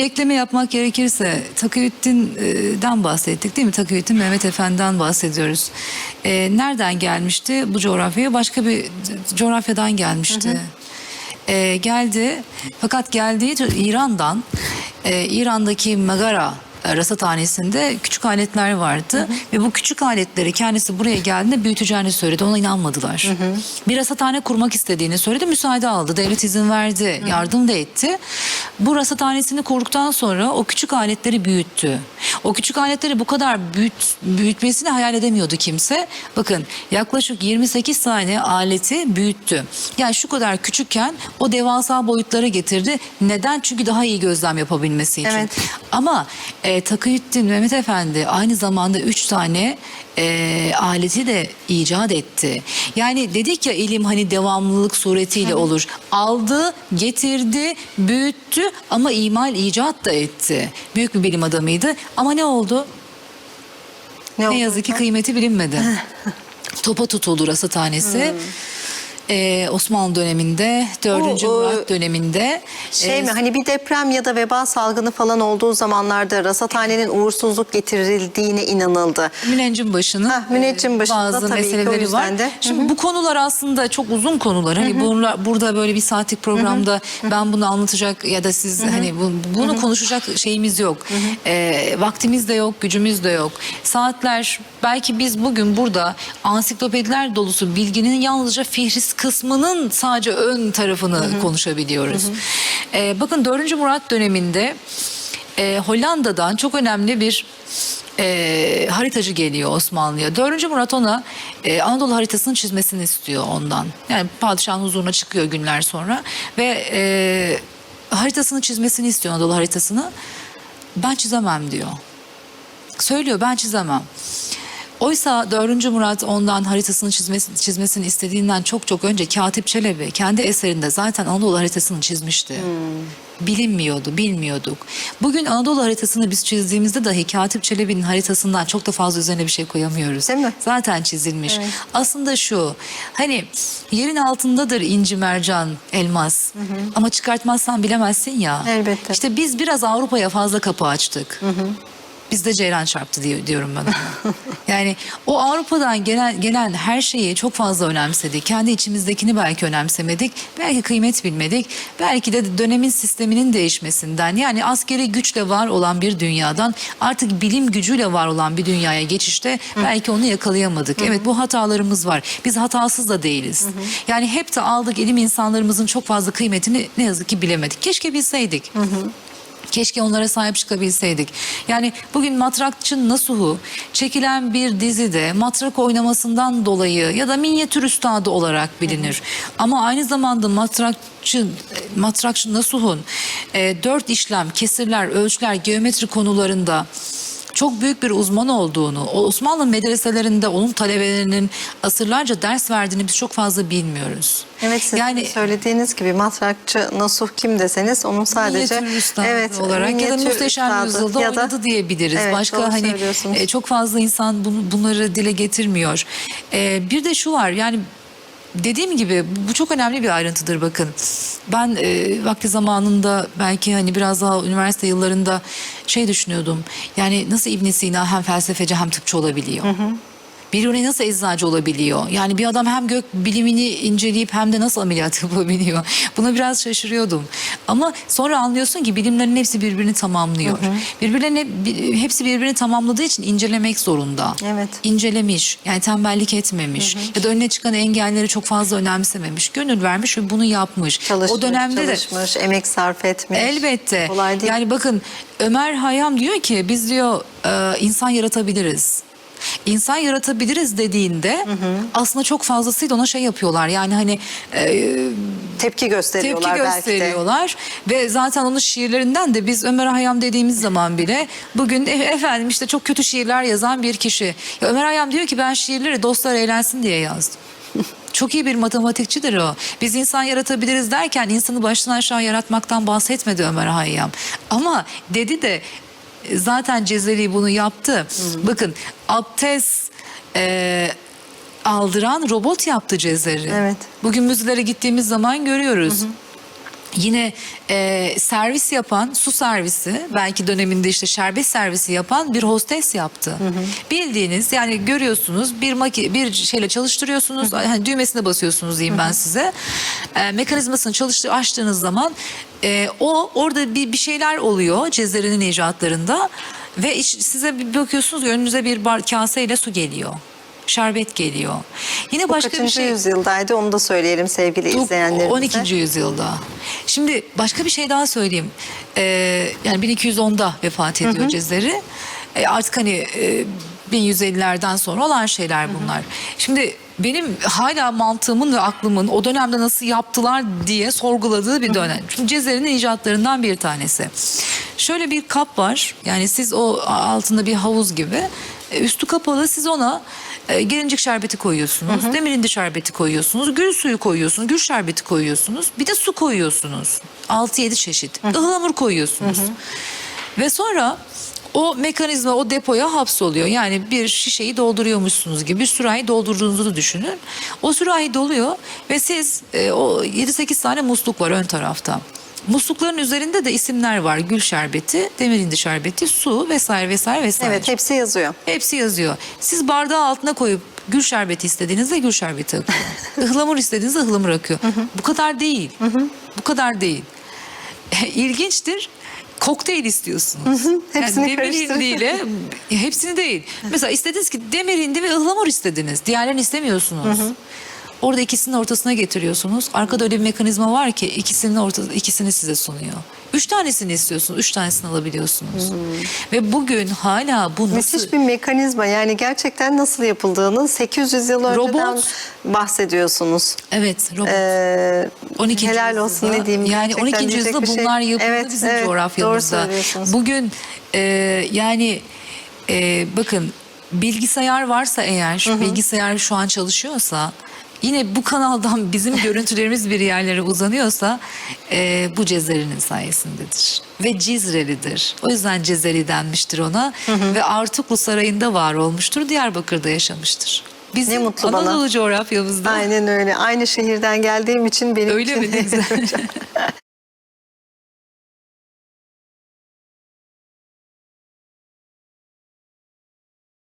bir ekleme yapmak gerekirse Takıyüddin'den bahsettik değil mi? Takıyüddin Mehmet Efendi'den bahsediyoruz. Ee, nereden gelmişti bu coğrafyaya? Başka bir coğrafyadan gelmişti. Ee, geldi fakat geldiği İran'dan e, İran'daki Megara e, rasathanesinde küçük aletler vardı ve bu küçük aletleri kendisi buraya geldiğinde büyüteceğini söyledi. Ona inanmadılar. Bir rasathane kurmak istediğini söyledi. Müsaade aldı. Devlet izin verdi. Yardım da etti. Bu rasathanesini kurduktan sonra o küçük aletleri büyüttü. O küçük aletleri bu kadar büyüt, büyütmesini hayal edemiyordu kimse. Bakın yaklaşık 28 tane aleti büyüttü. Yani şu kadar küçükken o devasa boyutlara getirdi. Neden? Çünkü daha iyi gözlem yapabilmesi için. Evet. Ama e, Takıyüddin Mehmet Efendi aynı zamanda üç tane e, aleti de icat etti. Yani dedik ya ilim hani devamlılık suretiyle olur. Aldı, getirdi, büyüttü ama imal icat da etti. Büyük bir bilim adamıydı ama ne oldu? Ne, Ne yazık ki kıymeti bilinmedi. Topa tutuldu rasathanesi. Ee, Osmanlı döneminde, 4. Bu, o, Murat döneminde Şey e, mi hani bir deprem ya da veba salgını falan olduğu zamanlarda rasathanenin uğursuzluk getirildiğine inanıldı. Müneccim başının Hah, müneccim e, başında bazı tabii ki o meseleleri yüzden var. de. Hı Şimdi bu konular aslında çok uzun konular. Hani bunlar, burada böyle bir saatlik programda ben bunu anlatacak ya da siz hani bu- bunu konuşacak şeyimiz yok. E, vaktimiz de yok, gücümüz de yok. Saatler belki biz bugün burada ansiklopediler dolusu bilginin yalnızca fihris kısmının sadece ön tarafını konuşabiliyoruz. E, bakın 4. Murat döneminde e, Hollanda'dan çok önemli bir e, haritacı geliyor Osmanlı'ya. 4. Murat ona e, Anadolu haritasını çizmesini istiyor ondan. Yani padişahın huzuruna çıkıyor günler sonra ve e, haritasını çizmesini istiyor Anadolu haritasını. Ben çizemem diyor. Söylüyor ben çizemem. Oysa 4. Murat ondan haritasını çizmesi, çizmesini istediğinden çok çok önce Katip Çelebi kendi eserinde zaten Anadolu haritasını çizmişti. Bilinmiyordu, bilmiyorduk. Bugün Anadolu haritasını biz çizdiğimizde dahi Katip Çelebi'nin haritasından çok da fazla üzerine bir şey koyamıyoruz. Değil mi? Zaten çizilmiş. Evet. Aslında şu, hani yerin altındadır inci mercan, elmas. Ama çıkartmazsan bilemezsin ya. Elbette. İşte biz biraz Avrupa'ya fazla kapı açtık. Bizde ceylan çarptı diye, diyorum ben. yani o Avrupa'dan gelen, gelen her şeyi çok fazla önemsedik. Kendi içimizdekini belki önemsemedik. Belki kıymet bilmedik. Belki de dönemin sisteminin değişmesinden. Yani askeri güçle var olan bir dünyadan artık bilim gücüyle var olan bir dünyaya geçişte belki onu yakalayamadık. Evet bu hatalarımız var. Biz hatasız da değiliz. Yani hep de aldık ilim insanlarımızın çok fazla kıymetini ne yazık ki bilemedik. Keşke bilseydik. Keşke onlara sahip çıkabilseydik. Yani bugün Matrakçı Nasuh'u çekilen bir dizide matrak oynamasından dolayı ya da minyatür üstadı olarak bilinir. Ama aynı zamanda matrakçı matrakçı Nasuh'un e, dört işlem, kesirler, ölçüler, geometri konularında çok büyük bir uzman olduğunu, o Osmanlı medreselerinde onun talebelerinin asırlarca ders verdiğini biz çok fazla bilmiyoruz. Evet sizin yani söylediğiniz gibi matrakçı Nasuh kim deseniz onun sadece üstadı olarak ya da muhteşem yüzyılda ya da- oynadı diyebiliriz. Evet, Başka hani e, çok fazla insan bunu- bunları dile getirmiyor. E, bir de şu var yani dediğim gibi bu çok önemli bir ayrıntıdır bakın. Ben e, vakti zamanında belki hani biraz daha üniversite yıllarında şey düşünüyordum. Yani nasıl İbn Sina hem felsefeci hem tıpçı olabiliyor? Biruni nasıl eczacı olabiliyor? Yani bir adam hem gök bilimini inceleyip hem de nasıl ameliyat yapabiliyor? Buna biraz şaşırıyordum. Ama sonra anlıyorsun ki bilimlerin hepsi birbirini tamamlıyor. Birbirlerine bi- hepsi birbirini tamamladığı için incelemek zorunda. Evet. İncelemiş. Yani tembellik etmemiş. Ya da önüne çıkan engelleri çok fazla önemsememiş. Gönül vermiş ve bunu yapmış. Çalışmış, o dönemde de çalışmış, emek sarf etmiş. Elbette. Kolay değil. Yani bakın Ömer Hayyam diyor ki biz diyor insan yaratabiliriz. İnsan yaratabiliriz dediğinde aslında çok fazlasıyla ona şey yapıyorlar. Yani hani e, tepki gösteriyorlar tepki belki de. gösteriyorlar ve zaten onun şiirlerinden de biz Ömer Hayyam dediğimiz zaman bile bugün e, efendim işte çok kötü şiirler yazan bir kişi. Ya Ömer Hayyam diyor ki ben şiirleri dostlar eğlensin diye yazdım. Çok iyi bir matematikçidir o. Biz insan yaratabiliriz derken insanı baştan aşağı yaratmaktan bahsetmedi Ömer Hayyam. Ama dedi de zaten Cezeri bunu yaptı. Bakın abdest e, aldıran robot yaptı Cezeri. Evet. Bugün müzelere gittiğimiz zaman görüyoruz. Yine e, servis yapan, su servisi, belki döneminde işte şerbet servisi yapan bir hostes yaptı. Bildiğiniz yani görüyorsunuz bir maki bir şeyle çalıştırıyorsunuz, hani düğmesine basıyorsunuz diyeyim ben size. E, mekanizmasını çalıştır açtığınız zaman e, o orada bir bir şeyler oluyor Cezeri'nin icatlarında ve iş- size bir bakıyorsunuz önünüze bir bar, kaseyle su geliyor. Şerbet geliyor. Yine Bu başka bir şey yüzyıldaydı onu da söyleyelim sevgili Çok- izleyenlerimize. 12. yüzyılda. Şimdi başka bir şey daha söyleyeyim. Ee, yani 1210'da vefat ediyor Cezeri. Ee, artık hani e, 1150'lerden sonra olan şeyler bunlar. Şimdi benim hala mantığımın ve aklımın o dönemde nasıl yaptılar diye sorguladığı bir dönem. Çünkü Cezeri'nin icatlarından bir tanesi. Şöyle bir kap var. Yani siz o altında bir havuz gibi. E, Üstü kapalı siz ona e, gelincik şerbeti koyuyorsunuz. Demirindi şerbeti koyuyorsunuz. Gül suyu koyuyorsunuz. Gül şerbeti koyuyorsunuz. Bir de su koyuyorsunuz. 6-7 çeşit. Ihlamur koyuyorsunuz. Ve sonra o mekanizma o depoya hapsoluyor. Yani bir şişeyi dolduruyormuşsunuz gibi bir sürahi doldurduğunuzu düşünün. O sürahi doluyor ve siz e, o 7-8 tane musluk var ön tarafta. Muslukların üzerinde de isimler var. Gül şerbeti, demirindi şerbeti, su vesaire vesaire vesaire. Evet hepsi yazıyor. Hepsi yazıyor. Siz bardağı altına koyup gül şerbeti istediğinizde gül şerbeti akıyor. Ihlamur istediğinizde ıhlamur akıyor. Bu kadar değil. Bu kadar değil. İlginçtir. Kokteyl istiyorsunuz. Hepsini demir karıştırın. hindiyle hepsini değil. Mesela istediniz ki demir hindi ve ıhlamur istediniz. Diğerlerini istemiyorsunuz. Orada ikisinin ortasına getiriyorsunuz. Arkada öyle bir mekanizma var ki ikisinin ortası, ikisini size sunuyor. Üç tanesini istiyorsunuz, üç tanesini alabiliyorsunuz. Ve bugün hala bu nasıl... Müthiş bir mekanizma yani gerçekten nasıl yapıldığını 800 yıl önceden Robot. bahsediyorsunuz. Evet, robot. Ee, 12. helal olsun ne diyeyim. Yani gerçekten 12. diyecek yüzyılda şey- bunlar yapıldı Evet, bizim evet, coğrafyamızda. Doğru söylüyorsunuz. Bugün e, yani e, bakın bilgisayar varsa eğer, bilgisayar şu an çalışıyorsa yine bu kanaldan bizim görüntülerimiz bir yerlere uzanıyorsa e, bu Cezeri'nin sayesindedir. Ve Cizrelidir. O yüzden Cezeri denmiştir ona. Ve Artuklu Sarayı'nda var olmuştur. Diyarbakır'da yaşamıştır. Bizim Ne mutlu bana. Anadolu coğrafyamızda. Aynen öyle. Aynı şehirden geldiğim için benim Öyle için mi? Ne güzel.